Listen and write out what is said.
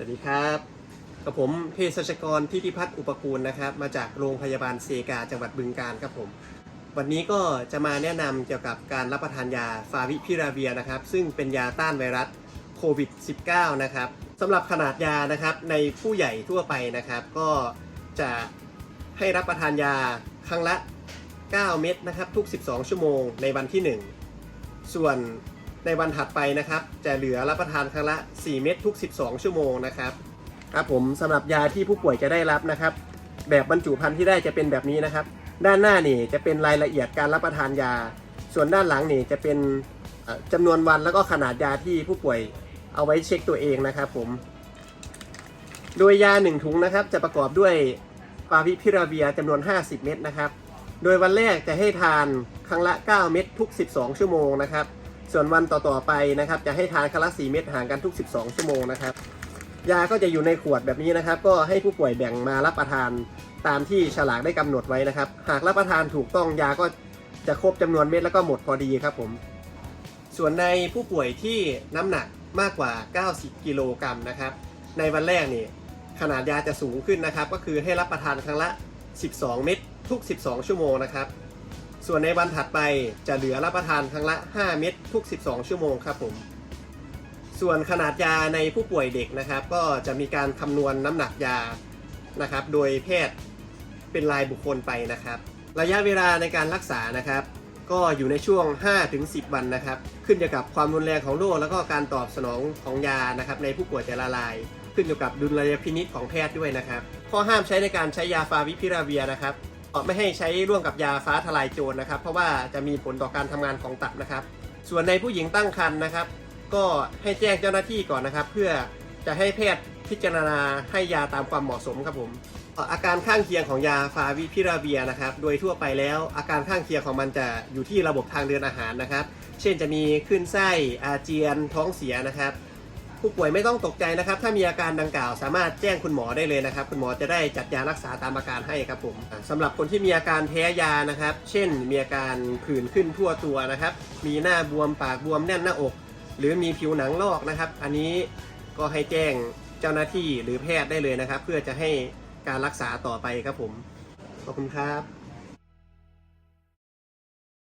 สวัสดีครับกับผมเภสัชกรทิติพัฒน์อุปกูลนะครับ มาจากโรงพยาบาลเซกาจังหวัดบึงกาฬครับผม วันนี้ก็จะมาแนะนำเกี่ยวกับการรับประทานยาฟาวิพิราเวียนะครับ ซึ่งเป็นยาต้านไวรัสโควิด -19 นะครับสำหรับขนาดยานะครับในผู้ใหญ่ทั่วไปนะครับ ก็จะให้รับประทานยาครั้งละ 9 เม็ดนะครับ ทุก 12 ชั่วโมงในวันที่ 1 ส่วน ในวันถัดไปนะครับ จะเหลือรับประทานครั้งละ 4 เม็ดทุก 12 ชั่วโมงนะครับครับผมสำหรับยาที่ผู้ป่วยจะได้รับนะครับ แบบบรรจุภัณฑ์ที่ได้จะเป็นแบบนี้นะครับ ด้านหน้านี่จะเป็นรายละเอียดการรับประทานยา ส่วนด้านหลังนี่จะเป็นเอ่อจำนวนวันแล้วก็ขนาดยาที่ผู้ป่วยเอาไว้เช็คตัวเองนะครับผม โดยยา 1 ถุงนะครับ จะประกอบด้วยฟาวิพิราเวียจำนวน 50 เม็ดนะครับ โดยวันแรกจะให้ทานครั้งละ 9 เม็ดทุก 12 ชั่วโมงนะครับ ส่วนวันต่อๆไปนะครับ จะให้ทานครั้งละ4เม็ดห่างกันทุก 12 ชั่วโมงนะครับ ยาก็จะอยู่ในขวดแบบนี้นะครับ ก็ให้ผู้ป่วยแบ่งมารับประทานตามที่ฉลากได้กำหนดไว้นะครับ หากรับประทานถูกต้องยาก็จะครบจำนวนเม็ดแล้วก็หมดพอดีครับผม ส่วนในผู้ป่วยที่น้ำหนักมากกว่า 90 กิโลกรัมนะครับ ในวันแรกนี่ขนาดยาจะสูงขึ้นนะครับ ก็คือให้รับประทานครั้งละ 12 เม็ดทุก 12 ชั่วโมงนะครับ ส่วนในวันถัดไปจะเหลือรับประทานครั้งละ 5 เม็ดทุก 12 ชั่วโมงครับผม ส่วนขนาดยาในผู้ป่วยเด็กนะครับ ก็จะมีการคำนวณน้ำหนักยานะครับ โดยแพทย์เป็นรายบุคคลไปนะครับ ระยะเวลาในการรักษานะครับ ก็อยู่ในช่วง 5-10 วันนะครับ ขึ้นอยู่กับความรุนแรงของโรคแล้วก็การตอบสนองของยานะครับในผู้ป่วยแต่ละราย ขึ้นอยู่กับดุลยพินิจของแพทย์ด้วยนะครับ ข้อห้ามใช้ในการใช้ยาฟาวิพิราเวียนะครับ ไม่ให้ใช้ร่วมกับยาฟ้าทลายโจรนะครับ เพราะว่าจะมีผลต่อการทำงานของตับนะครับ ส่วนในผู้หญิงตั้งครรภ์นะครับ ก็ให้แจ้งเจ้าหน้าที่ก่อนนะครับ เพื่อจะให้แพทย์พิจารณาให้ยาตามความเหมาะสมครับผมอาการข้างเคียงของยาฟาวิพิราเวียนะครับ โดยทั่วไปแล้วอาการข้างเคียงของมันจะอยู่ที่ระบบทางเดินอาหารนะครับ เช่นจะมีคลื่นไส้อาเจียนท้องเสียนะครับ ผู้ป่วยไม่ต้องตกใจนะครับ ถ้ามีอาการดังกล่าว สามารถแจ้งคุณหมอได้เลยนะครับ คุณหมอจะได้จัดยารักษาตามอาการให้ครับผมอ่าสำหรับคนที่มีอาการแพ้ยานะครับ เช่น มีอาการผื่นขึ้นทั่วตัวนะครับ มีหน้าบวมปากบวมแน่นหน้าอก หรือมีผิวหนังลอกนะครับ อันนี้ก็ให้แจ้งเจ้าหน้าที่หรือแพทย์ได้เลยนะครับ เพื่อจะให้การรักษาต่อไปครับผม ขอบคุณครับ